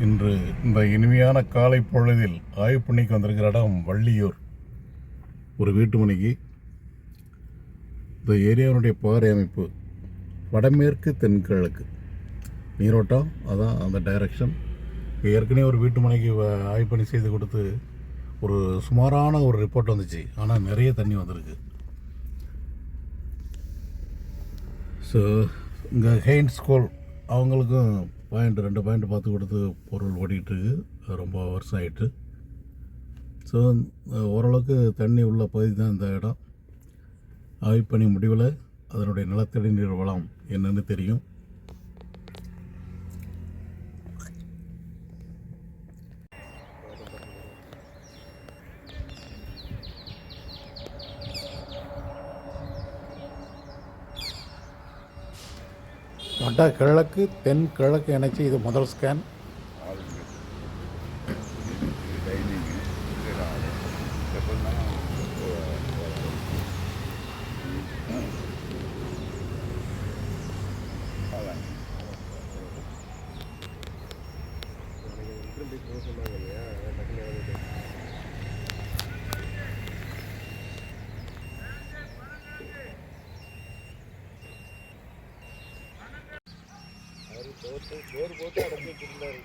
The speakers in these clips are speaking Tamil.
இன்று இந்த இனிமையான காலை பொழுதில் ஆய்வு பண்ணிக்கு வந்திருக்கிற இடம் வள்ளியூர். ஒரு வீட்டு மணிக்கு இந்த ஏரியாவினுடைய பாறை அமைப்பு வடமேற்கு தென்கிழக்கு. நீரோட்டம் அதான் அந்த டைரக்ஷன் ஏற்கனவே ஒரு வீட்டு மனைக்கு வ- ஆய்வு பண்ணி செய்து கொடுத்து ஒரு சுமாரான ஒரு ரிப்போர்ட் வந்துச்சு. ஆனால் நிறைய தண்ணி வந்திருக்கு. ஸோ இங்கே ஹெயின் ஸ்கூல் அவங்களுக்கும் பாயிண்ட் ரெண்டு பாயிண்ட் பார்த்து கொடுத்து பொருள் ஓடிட்டுருக்கு ரொம்ப வருஷம் ஆயிட்டு. ஸோ ஓரளவுக்கு தண்ணி உள்ள பகுதி தான் இந்த இடம். ஆய்வு பண்ணி முடிவில் அதனுடைய நிலத்தடி நீர் வளம் என்னென்னு தெரியும். வட கிழக்கு தென் கிழக்கு இணைச்சி இது முதல் ஸ்கேன்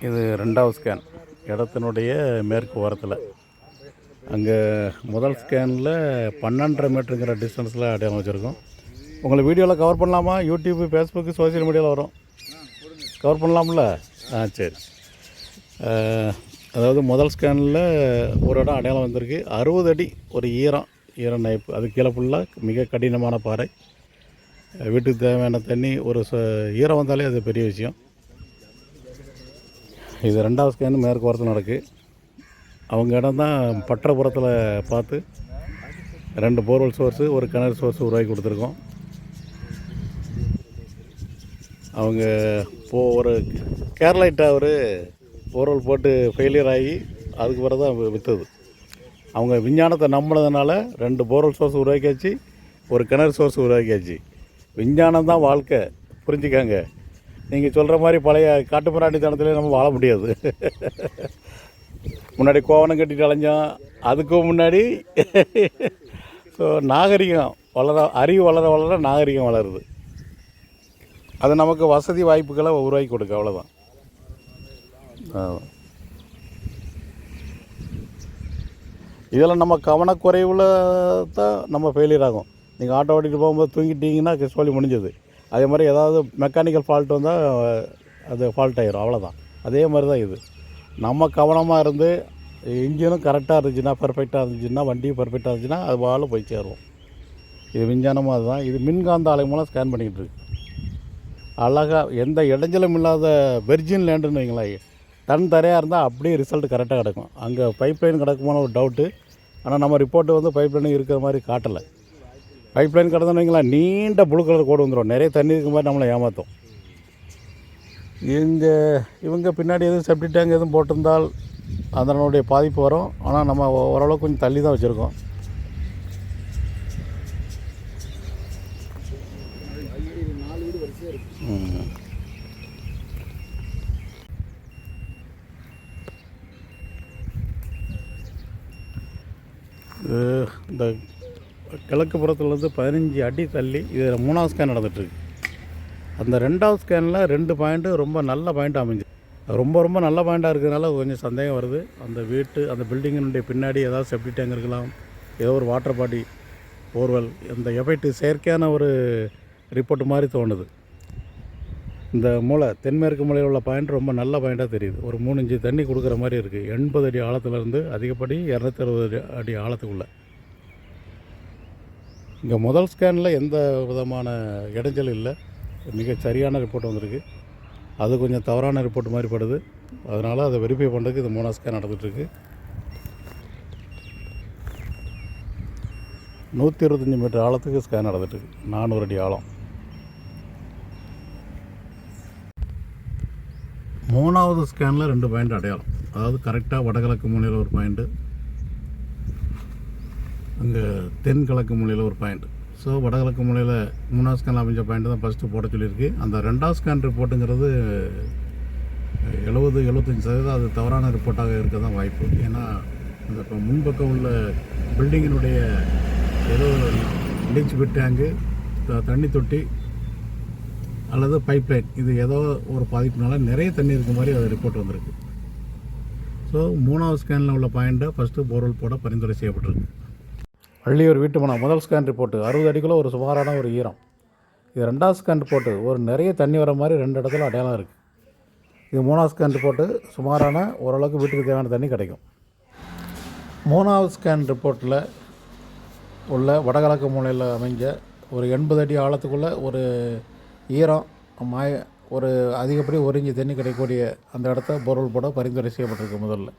இது ரெண்டாவது ஸ்கேன் இடத்தினுடைய மேற்கு ஓரத்தில். அங்கே முதல் ஸ்கேனில் பன்னெண்டரை மீட்டருங்கிற டிஸ்டன்ஸில் அடையாளம் வச்சுருக்கோம். உங்களை வீடியோவில் கவர் பண்ணலாமா? யூடியூப்பு ஃபேஸ்புக்கு சோஷியல் மீடியாவில் வரும். கவர் பண்ணலாம்ல? ஆ சரி. அதாவது முதல் ஸ்கேனில் ஒரு இடம் அடையாளம் வந்திருக்கு. அறுபது அடி ஒரு ஈரம் ஈரம் நைப்பு. அது கீழே ஃபுல்லாக மிக கடினமான பாறை. வீட்டுக்கு தேவையான தண்ணி ஒரு ச ஈரம் வந்தாலே அது பெரிய விஷயம். இது ரெண்டாவது ஸ்கேன் மேற்கு ஓரத்தில் நடக்கு. அவங்க இடம் தான் பட்டப்புறத்தில் பார்த்து ரெண்டு போர்வெல் சோர்ஸு ஒரு கிணறு சோர்ஸ் உருவாக்கி கொடுத்துருக்கோம். அவங்க போ ஒரு கேரளைட் அவர் போர்வெல் போட்டு ஃபெயிலியர் ஆகி அதுக்கு பிறகு தான் விற்றுது அவங்க விஞ்ஞானத்தை நம்பினதுனால ரெண்டு போர்வெல் சோர்ஸ் உருவாக்கியாச்சு ஒரு கிணறு சோர்ஸ் உருவாக்கியாச்சு. விஞ்ஞானம் தான் வாழ்க்கை. புரிஞ்சுக்காங்க. நீங்கள் சொல்கிற மாதிரி பழைய காட்டுப்பிராண்டித்தனத்துலேயே நம்ம வாழ முடியாது. முன்னாடி கோவணம் கட்டிட்டு அலைஞ்சோம். அதுக்கும் முன்னாடி ஸோ நாகரிகம் வளர அறிவு வளர வளர நாகரிகம் வளருது. அது நமக்கு வசதி வாய்ப்புகளை உருவாக்கி கொடுக்க அவ்வளோதான் இதில் நம்ம கவனக்குறைவில் தான் நம்ம ஃபெயிலியர் ஆகும். நீங்கள் ஆட்டோ ஓட்டிகிட்டு போகும்போது தூங்கிட்டீங்கன்னா சோழி முடிஞ்சது. அதே மாதிரி ஏதாவது மெக்கானிக்கல் ஃபால்ட் வந்தால் அது ஃபால்ட் ஆயிரும். அவ்வளோதான் அதே மாதிரி தான் இது. நம்ம கவனமாக இருந்து இன்ஜினும் கரெக்டாக இருந்துச்சுன்னா பர்ஃபெக்டாக இருந்துச்சுன்னா வண்டியும் பர்ஃபெக்டாக இருந்துச்சுன்னா அது வாழ போய் சேருவோம் இது விஞ்ஞானமாக அதுதான். இது மின்காந்த ஆலை மூலம் ஸ்கேன் பண்ணிக்கிட்டு இருக்கு. அழகாக எந்த இடைஞ்சலும் இல்லாத வெர்ஜின் லேண்டுன்னு வைங்களேன். தன் தரையாக இருந்தால் அப்படியே ரிசல்ட் கரெக்டாக கிடக்கும். அங்கே பைப் லைன் கிடக்குமான ஒரு டவுட்டு ஆனால் நம்ம ரிப்போர்ட்டு வந்து பைப் லைன் இருக்கிற மாதிரி காட்டலை. பைப் லைன் கிடந்தோன்னு நீண்ட புழு கலர் கோடு வந்துடும் நிறைய தண்ணி இருக்கும் மாதிரி நம்மளை ஏமாற்றும் இங்கே இவங்க பின்னாடி எதுவும் செப்டி டேங்க் எதுவும் போட்டிருந்தால் அதனுடைய பாதிப்பு வரும். ஆனால் நம்ம ஓரளவுக்கு கொஞ்சம் தள்ளி தான் வச்சுருக்கோம். இந்த கிழக்கு புறத்துலேருந்து பதினஞ்சு அடி தள்ளி இதில் மூணாவது ஸ்கேன் நடந்துகிட்ருக்கு அந்த ரெண்டாவது ஸ்கேனில் ரெண்டு பாயிண்ட்டு ரொம்ப நல்ல பாயிண்ட் அமைஞ்சு. ரொம்ப ரொம்ப நல்ல பாயிண்ட்டாக இருக்கிறதுனால கொஞ்சம் சந்தேகம் வருது. அந்த வீட்டு அந்த பில்டிங்கினுடைய பின்னாடி ஏதாவது செப்டி டேங்க் இருக்கலாம் ஏதோ ஒரு வாட்டர் பாடி போர்வெல் இந்த எஃபெக்ட் செயற்கையான ஒரு ரிப்போர்ட் மாதிரி தோணுது. இந்த மூளை தென்மேற்கு மூலையில் உள்ள பாயிண்ட் ரொம்ப நல்ல பாயிண்ட்டாக தெரியுது. ஒரு மூணு இன்ச்சு தண்ணி கொடுக்குற மாதிரி இருக்குது எண்பது அடி ஆழத்துலேருந்து அதிகப்படி இரநூத்தி அறுபது அடி ஆழத்துக்குள்ளே. இங்கே முதல் ஸ்கேனில் எந்த விதமான இடைஞ்சல் இல்லை. மிக சரியான ரிப்போர்ட் வந்திருக்கு. அது கொஞ்சம் தவறான ரிப்போர்ட் மாதிரி படுது. அதனால் அதை வெரிஃபை பண்ணுறதுக்கு இது மூணாவது ஸ்கேன் நடந்துகிட்ருக்கு நூற்றி இருபத்தஞ்சி மீட்டர் ஆழத்துக்கு ஸ்கேன் நடந்துகிட்ருக்கு நானூறு அடி ஆழம். மூணாவது ஸ்கேனில் ரெண்டு பாயிண்ட் அடையாளம். அதாவது கரெக்டாக வடகிழக்கு முனையில் ஒரு பாயிண்ட்டு அங்கே தென்கிழக்கு மூலையில் ஒரு பாயிண்ட் ஸோ வடகிழக்கு மூலையில் மூணாவது ஸ்கேன் அமைஞ்ச பாயிண்ட் தான் ஃபஸ்ட்டு போட சொல்லியிருக்கு. அந்த ரெண்டாவது ஸ்கேன் ரிப்போர்ட்டுங்கிறது எழுபது எழுபத்தஞ்சி சதவீதம் அது தவறான ரிப்போர்ட்டாக இருக்க தான் வாய்ப்பு. ஏன்னா அந்த இப்போ முன்பக்கம் உள்ள பில்டிங்கினுடைய ஏதோ லீச் பிட் டேங்கு த- தண்ணி தொட்டி அல்லது பைப்லைன் இது ஏதோ ஒரு பாதிப்புனால நிறைய தண்ணி இருக்க மாதிரி அது ரிப்போர்ட் வந்திருக்கு. ஸோ மூணாவது ஸ்கேனில் உள்ள பாயிண்ட்டை ஃபஸ்ட்டு போர்வெல் போட பரிந்துரை செய்யப்பட்டிருக்கு. வள்ளியூர் வீட்டு மனம் முதல் ஸ்கேன் ரிப்போர்ட்டு அறுபது அடிக்குள்ள ஒரு சுமாரான ஒரு ஈரம். இது ரெண்டாவது ஸ்கேன் ரிப்போர்ட்டு ஒரு நிறைய தண்ணி வர மாதிரி ரெண்டு இடத்துல அடையாளம் இருக்குது இது மூணாவது ஸ்கேன் ரிப்போர்ட்டு சுமாரான ஓரளவுக்கு வீட்டுக்கு தேவையான தண்ணி கிடைக்கும். மூணாவது ஸ்கேன் ரிப்போர்ட்டில் உள்ள வடகிழக்கு மூலையில் அமைஞ்ச ஒரு எண்பது அடி ஆழத்துக்குள்ளே ஒரு ஈரம் மாய ஒரு அதிகப்படி ஒரு இஞ்சி தண்ணி கிடைக்கக்கூடிய அந்த இடத்த பொருள் போட பரிந்துரை செய்யப்பட்டிருக்கு முதல்ல.